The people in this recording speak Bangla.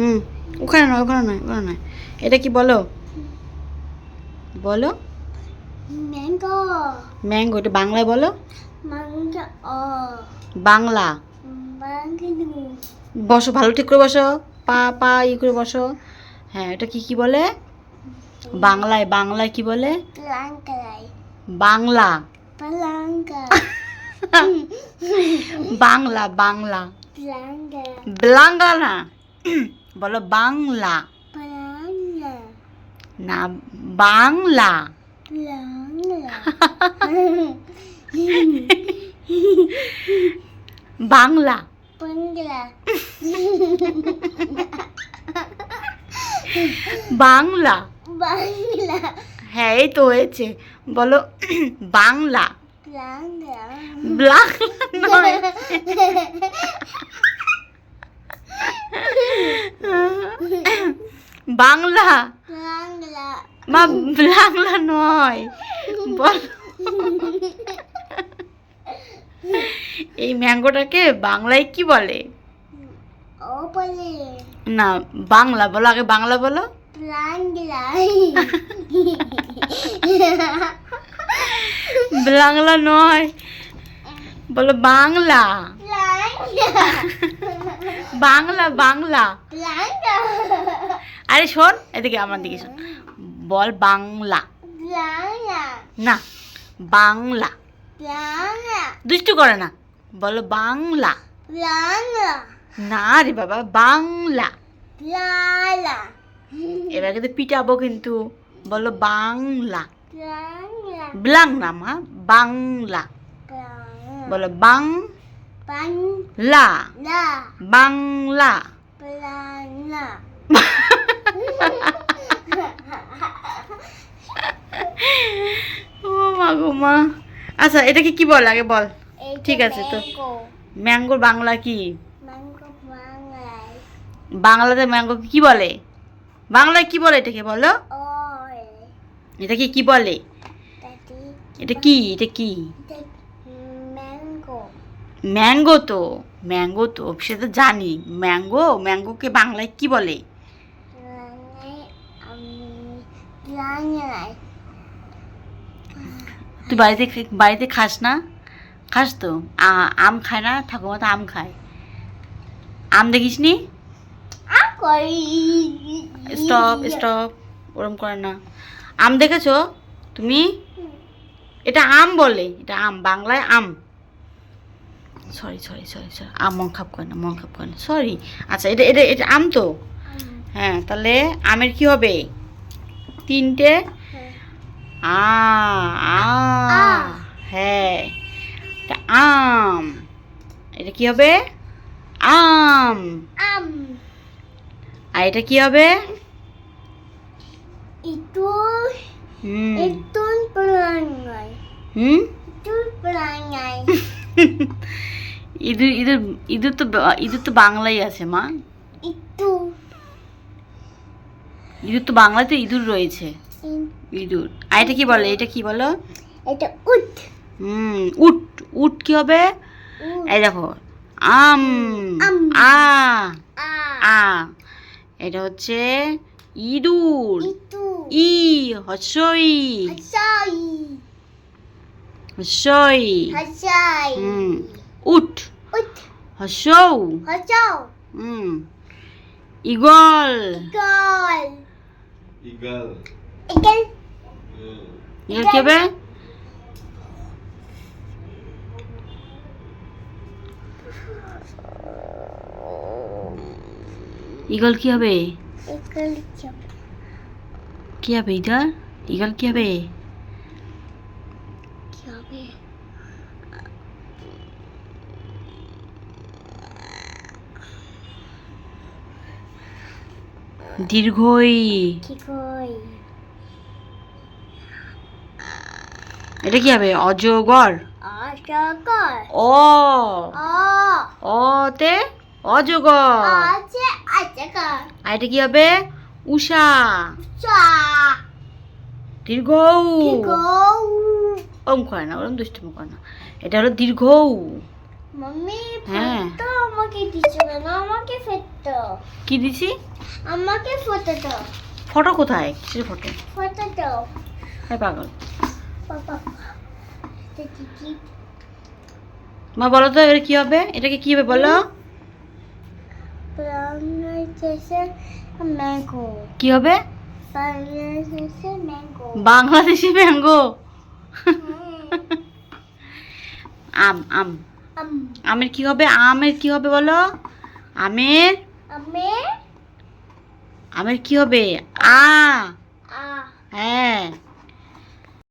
হুম। ওখানে নয় ওখানে নয় ওখানে নয়। এটা কি বলো? বলো। ম্যাঙ্গো ম্যাঙ্গো এটা বাংলায় বলো। ও বাংলা। বসো ভালো ঠিক করে বসো। পা পা ই করে বসো। হ্যাঁ এটা কি কি বলে? বাংলায় বাংলায় কি বলে? বাংলা। বাংলা বাংলা। প্লাঙ্কা বাংলা বলো। না বাংলা। বাংলা। বাংলা। বাংলা। হ্যাঁ এই তো হয়েছে। বলো। বাংলা। বাংলা নয়। বাংলা? বাংলা। মা বাংলা নয়। বল। এই ম্যাঙ্গোটাকে বাংলায় কি বলে? না বাংলা বলো আগে বাংলা বলো। বাংলা। নয়। বলো। বাংলা। বাংলা বাংলা। আরে শোন এদিকে আমার দিকে শোন। বল বাংলা। না বাংলা। দুষ্টু করে না। বলো বাংলা। না রে বাবা বাংলা। এবার কিন্তু পিটাবো কিন্তু। বলো বাংলা। ব্লাং। না মা বাংলা। বলো বাং বাংলা প্লাঙ্গা ও মা গো মা। আচ্ছা এটাকে কি বল? আগে বল। ঠিক আছে তো। ম্যাঙ্গোর বাংলা কি? ম্যাঙ্গো বাংলাতে ম্যাঙ্গোকে কি বলে? বাংলায় কি বলে এটাকে বলো? এটাকে কি বলে? এটা কি? এটা কি? ম্যাঙ্গো ম্যাঙ্গো তো ম্যাঙ্গো তো সে তো জানি। ম্যাঙ্গো ম্যাঙ্গোকে বাংলায় কি বলে? তুই বাড়িতে বাড়িতে খাস না? খাস তো। আম খায় না? ঠাকুমা তো আম খায়। আম দেখিস নি? স্টপ স্টপ ওরম করে না। আম দেখেছ? তুমি? এটা আম বলে এটা আম বাংলায় আম। সরি সরি সরি সরি আম মন খাপ করে না মন খাপ করে না। সরি আচ্ছা এটা এটা এটা আম তো? হ্যাঁ তাহলে আমের কি হবে? তিনটে? আ আ আ। হ্যাঁ। আম। এটা কি হবে? আম। আম। আর এটা কি হবে? itu হুম। pelangai ইঁদুর ইঁদুর ইঁদুর তো ইঁদুর তো বাংলাই আছে মা। ইঁদুর তো বাংলায় তো ইঁদুর রয়েছে। ইঁদুর। আর এটা কি বলে? এটা কি বলো? itu ut হুম উট। উট কি হবে? এই দেখো আম। আ। আ। এটা হচ্ছে ইঁদুর। ই হসই। হসই। হুম উট। হসৌ hasau হুম eagle Eagle. ikan Hmm. Eagle কি হবে ইগল কি হবে কি হবে ইগল ইগল কি হবে siapa দীর্ঘই। এটা কি হবে? অজগর? oh অতে অজগর। আর এটা কি হবে? উষা। দীর্ঘ। ওম করে না ওরম দুষ্টুমি করে না। এটা হলো দীর্ঘ। মাম্মি হ্যাঁ। ফটো আমাকে দিছো কেন? আমাকে ফটো কি দিছি? আমাকে ফটো দাও ফটো কোথায়? কিসের ফটো? ফটো দাও হ্যাঁ পাগল মা বলো তো এবার কি হবে? এটাকে কি হবে বলো বাংলাদেশে ম্যাঙ্গো। কি হবে? বাংলাদেশে ম্যাঙ্গো। বাংলাদেশি ম্যাঙ্গো। আম আম আম। আমের কি হবে? আমের কি হবে বলো? আমের? আমের? কি হবে? আ। হ্যাঁ।